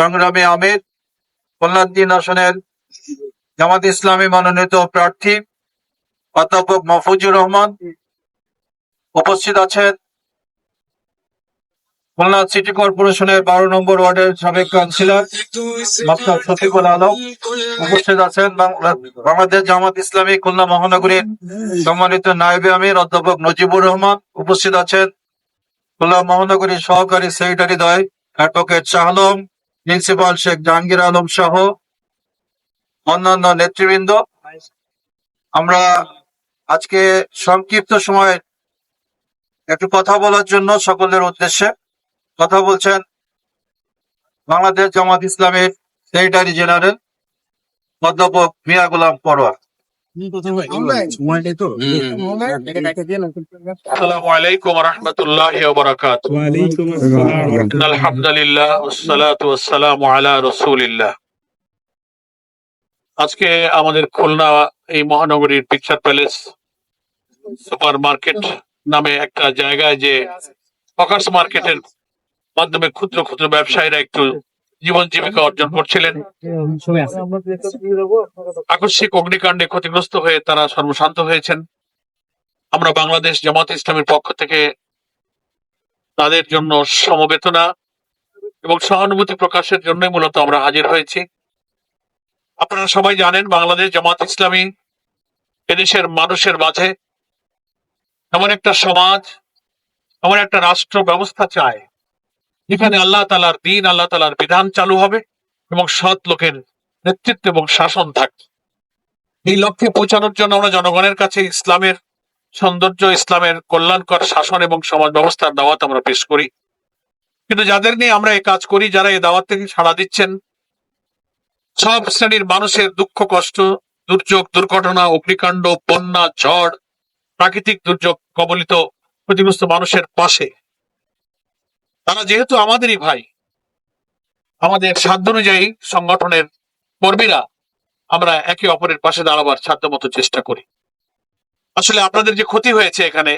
সংগ্রামী আমির কল্যাণদিন আসনের জামাত ইসলামী মনোনীত প্রার্থী অধ্যাপক মাহফুজুর রহমান উপস্থিত আছেন। খুলনা সিটি কর্পোরেশনের বারো নম্বর ওয়ার্ডের সাবেক কাউন্সিলর মাস্টার শফিকুল আলম উপস্থিত আছেন। বাংলা- বাংলাদেশ জামাত ইসলামী খুলনা মহানগরীর সম্মানিত নায়েবে আমির অধ্যাপক নজিবুর রহমান উপস্থিত আছেন। খুলনা মহানগরীর সহকারী সেক্রেটারি দয় অ্যাডভোকেট শাহ আলম প্রিন্সিপাল শেখ জাহাঙ্গীর আলম সহ অন্যান্য নেতৃবৃন্দ। আমরা আজকে সংক্ষিপ্ত সময় একটু কথা বলার জন্য সকলের উদ্দেশ্যে কথা বলছেন বাংলাদেশ জামাত ইসলামের সেক্রেটারি জেনারেল অধ্যাপক মিয়া গোলাম পরোয়ার السلام عليكم ورحمة الله وبركاته إن الحمد لله والصلاة والسلام على رسول الله আজকে আমাদের খুলনা এই মহানগরীর পিকচার প্যালেস সুপার মার্কেট নামে একটা জায়গায় যে হকার্স মার্কেটের মাধ্যমে ক্ষুদ্র ক্ষুদ্র ব্যবসায়ীরা একটু জীবন জীবিকা অর্জন করছিলেন। আকস্মিক অগ্নিকাণ্ডে ক্ষতিগ্রস্ত হয়ে তারা সর্বশান্ত হয়েছেন। আমরা বাংলাদেশ জামাত ইসলামের পক্ষ থেকে তাদের জন্য সমবেতনা এবং সহানুভূতি প্রকাশের জন্যই মূলত আমরা হাজির হয়েছি। আপনারা সবাই জানেন, বাংলাদেশ জামাত ইসলামী এদেশের মানুষের মাঝে এমন একটা সমাজ, এমন একটা রাষ্ট্র ব্যবস্থা চায় যেখানে আল্লাহ তালার দিন, আল্লাহ তালার বিধান চালু হবে এবং সৎ লোকের নেতৃত্ব এবং শাসন থাকবে। এই লক্ষ্যে পৌঁছানোর জন্য আমরা জনগণের কাছে ইসলামের সৌন্দর্য, ইসলামের কল্যাণকর শাসন এবং সমাজ ব্যবস্থার দাওয়াত আমরা পেশ করি। কিন্তু যাদের নিয়ে আমরা এই কাজ করি, যারা এই দাওয়াত থেকে সাড়া দিচ্ছেন, সব শ্রেণির মানুষের দুঃখ, কষ্ট, দুর্যোগ, দুর্ঘটনা, অগ্নিকাণ্ড, বন্যা, ঝড়, প্রাকৃতিক দুর্যোগ কবলিত ক্ষতিগ্রস্ত মানুষের পাশে তারা যেহেতু আমাদেরই ভাই, আমাদের সাধ্য অনুযায়ী সংগঠনের কর্মীরা আমরা একে অপরের পাশে দাঁড়াবার সাধ্যমতো চেষ্টা করি। আসলে আপনাদের যে ক্ষতি হয়েছে এখানে,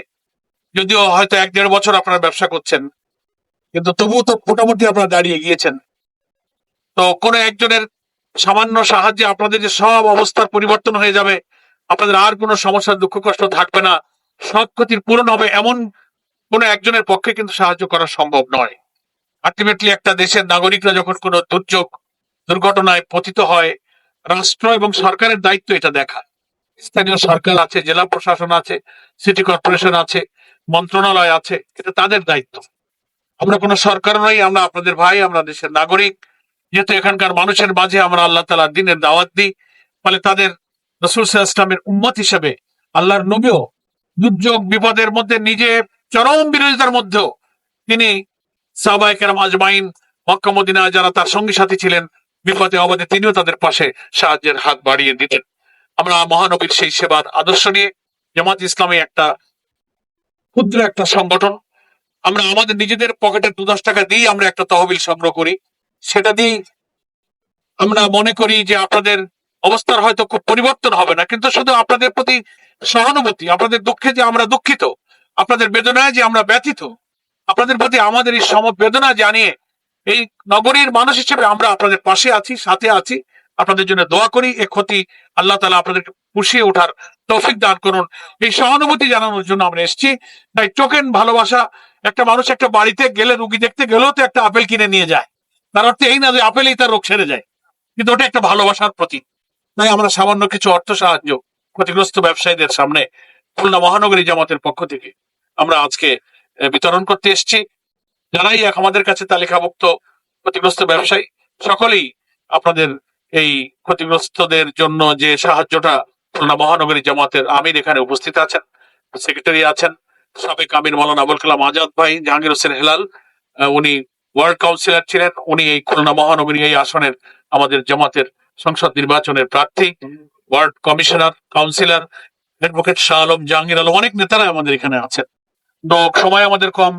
যদিও হয়তো এক দেড় বছর আপনারা ব্যবসা করছেন, কিন্তু তবুও তো মোটামুটি আপনারা দাঁড়িয়ে গিয়েছেন। তো কোনো একজনের সামান্য সাহায্যে আপনাদের যে সব অবস্থার পরিবর্তন হয়ে যাবে, আপনাদের আর কোনো সমস্যার দুঃখ, কষ্ট থাকবে না। সব ক্ষতির পূরণ হবে এমন কোনো একজনের পক্ষে কিন্তু সাহায্য করা সম্ভব নয়। আলটিমেটলি একটা দেশের নাগরিকরা যখন কোনো দুর্যোগ, দুর্ঘটনায় পতিত হয়, রাষ্ট্র এবং সরকারের দায়িত্ব এটা দেখা। স্থানীয় সরকার আছে, জেলা প্রশাসন আছে, সিটি কর্পোরেশন আছে, মন্ত্রণালয় আছে, এটা তাদের দায়িত্ব। আমরা কোনো সরকার নই, আমরা আপনাদের ভাই, আমরা দেশের নাগরিক। যেহেতু এখানকার মানুষের মাঝে আমরা আল্লাহ তালা দিনের দাওয়াত দিই, ফলে তাদের রসুল আলাইহি ইসলামের উম্মত হিসেবে আল্লাহর নবীও দুর্যোগ, বিপদের মধ্যে নিজে চরম বিরোধিতার মধ্যেও তিনি সাহবাই কেরাম আজমাইন, মক্কা মদিনা যারা তার সঙ্গী সাথী ছিলেন, বিপদে অবাদে তিনিও তাদের পাশে সাহায্যের হাত বাড়িয়ে দিতেন। আমরা মহানবীর সেই সেবার আদর্শ নিয়ে জামাত ইসলামী একটা ক্ষুদ্র একটা সংগঠন। আমরা আমাদের নিজেদের পকেটে দু দশ টাকা দিয়ে আমরা একটা তহবিল সংগ্রহ করি। সেটা দিয়ে আমরা মনে করি যে আপনাদের অবস্থার হয়তো খুব পরিবর্তন হবে না, কিন্তু শুধু আপনাদের প্রতি সহানুভূতি, আপনাদের দুঃখে যে আমরা দুঃখিত আপনাদের বেদনায় যে আমরা ব্যথিত, আপনাদের প্রতি আমাদের এই সমবেদনা জানিয়ে এই নগরীর মানুষ হিসেবে আমরা আপনাদের পাশে আছি, সাথে আছি। আপনাদের জন্য দোয়া করি, এ ক্ষতি আল্লাহ তালা আপনাদের পুষিয়ে ওঠার তৌফিক দান করুন। এই সহানুভূতি জানানোর জন্য আমরা এসেছি। তাই টোকেন ভালোবাসা, একটা মানুষ একটা বাড়িতে গেলে, রুগী দেখতে গেলেও তো একটা আপেল কিনে নিয়ে যায়। তার অর্থ এই না যে আপেলেই তার রোগ সেরে যায়, কিন্তু ওটা একটা ভালোবাসার প্রতীক। তাই আমরা সামান্য কিছু অর্থ সাহায্য ক্ষতিগ্রস্ত ব্যবসায়ীদের সামনে খুলনা মহানগরী জামাতের পক্ষ থেকে আমরা আজকে বিতরণ করতে এসেছি। যারাই এক আমাদের কাছে তালিকাভুক্ত ক্ষতিগ্রস্ত ব্যবসায়ী, সকলেই আপনাদের এই ক্ষতিগ্রস্তদের জন্য যে সাহায্যটা খুলনা মহানগরী জামাতের আমির এখানে উপস্থিত আছেন, সেক্রেটারি আছেন, সাবেক আমির মৌলানা আবুল কালাম আজাদ ভাই, জাহাঙ্গীর হোসেন হেলাল উনি ওয়ার্ড কাউন্সিলর ছিলেন, উনি এই খুলনা মহানগরী এই আসনের আমাদের জামাতের সংসদ নির্বাচনের প্রার্থী, ward commissioner, councillor, advocate Shah Alam, Jahangir Alam, অনেক নেতারা আমাদের এখানে আছেন। তো সময় আমাদের কম।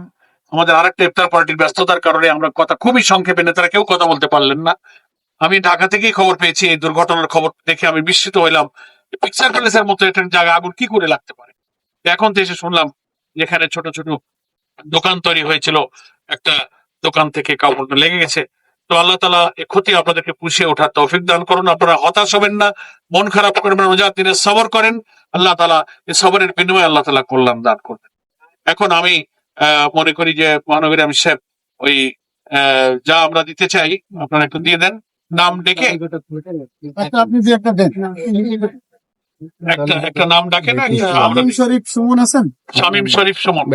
আমাদের আরেকটা ইফতার পার্টির ব্যস্ততার কারণে আমরা কথা খুবই সংক্ষেপে নেতারা কেউ কথা বলতে পারলেন না। আমি ঢাকা থেকেই খবর পেয়েছি, এই দুর্ঘটনার খবর দেখে আমি বিস্মিত হইলাম। পিকচার প্যালেসের মতো একটা জায়গা আগুন কি করে লাগতে পারে? এখন তো এসে শুনলাম যেখানে ছোট ছোট দোকান তৈরি হয়েছিল, একটা দোকান থেকে কাপড়টা লেগে গেছে। তো আল্লাহ তালা এই ক্ষতি আপনাদেরকে পুষিয়ে ওঠার তৌফিক দান করুন। আপনারা হতাশ হবেন না, মন খারাপ করবেন না, রোজার দিনে সবর করেন। আল্লাহ তালা এই সবরের বিনিময়ে আল্লাহ তালা কল্যাণ দান করবেন। এখন আমি আহ, মনে করি যে মহানগরী আমি সাহেব ওই আহ, যা আমরা দিতে চাই আপনারা একটু দিয়ে দেন। নাম ডেকে আপনি যে একটা দেন। একটা একটা নাম ডাকে না? একটা শরীফ সুমন আছেন শামীম শরীফ সুমন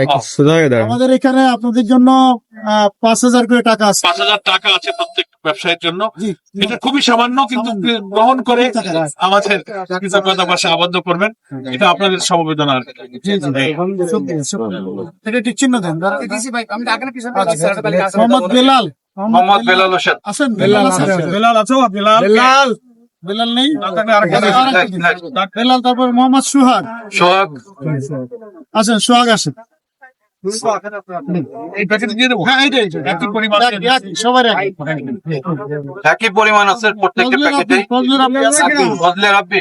আমাদের এখানে আপনাদের জন্য পাঁচ হাজার করে টাকা আছে। পাঁচ হাজার টাকা আছে প্রত্যেক ব্যবসায়ীর জন্য। এটা খুবই সামান্য কিন্তু গ্রহণ করে আমাদের কৃতজ্ঞতা পাশে আবদ্ধ করবেন। এটা আপনাদের সমবেদনা আর এটা চিহ্ন দেন। আচ্ছা, মোহাম্মদ বেলাল। মোহাম্মদ বেলাল হোসেন। আছেন বেলাল আছেন বেলাল আছো বেলাল বেলাল। বেলাল নেই? বেলাল তারপর মোহাম্মদ সুহাগ। সোহাগ। আছেন সোহাগ আছেন একই পরিমাণ আছে। প্রত্যেকটা প্যাকেটে? ফজলুর আব্দি আছে কি? ফজলে রাব্বি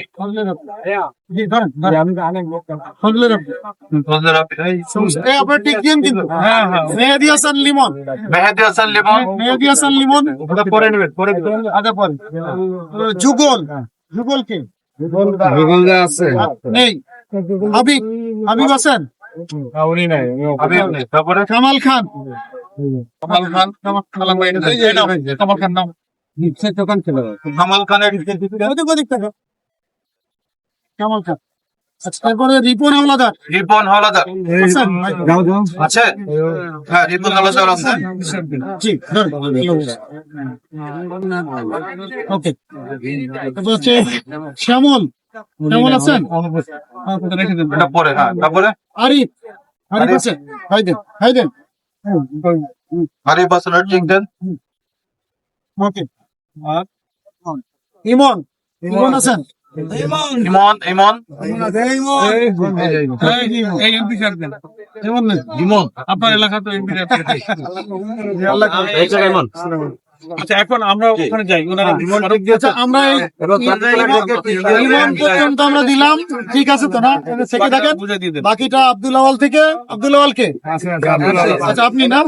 মেহেদি হাসান লিমন। মেহেদি হাসান লিমন। মেহেদি হাসান লিমন। পরে নেবেন পরে আগে পরে। যুগল। যুগল কে? নেই হাবিব হাবিব আছেন হাবিব নেই। তারপরে কামাল খান। কামাল খান কামাল কামাল খান নাম। কামাল খানের ওদিক ওদিক থেকে কামাল খান। আচ্ছা তারপরে রিপন হাওলাদার। রিপন হলাদার আছে? হ্যাঁ রিপন হলাদার আছে। জি ওকে। শ্যামল। শ্যামল আছেন? এটা হ্যাঁ তারপরে আরিফ আরিফ আছে? হাই দেন হাই দেন। আরিফ হাসানের ঠিক দেন। ওকে। ইমন। ইমন আছেন? ইমন। ইমন এই এমপি স্যার দেন। ইমন নেই। ইমন। আপনার এলাকা তো এমপি আচ্ছা এখন আমরা ওখানে যাই। ওনারা আচ্ছা আমরা এই পর্যন্ত আমরা দিলাম। ঠিক আছে তো না? সেকে দেখেন। বুঝে বাকিটা আব্দুল আওয়াল থেকে। আব্দুল আওয়াল কে? আচ্ছা আপনি না